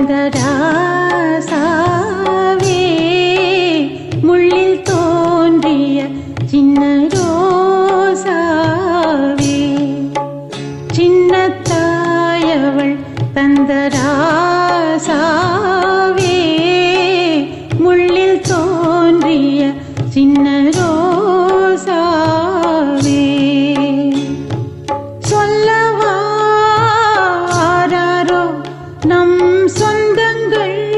கனகராசாவே முள்ளில் தோன்றிய சின்ன ரோசாவே சின்னத்தாயவள் தந்தராசாவே முள்ளில் தோன்றிய சின்ன ரோ நம் சொந்தங்கள்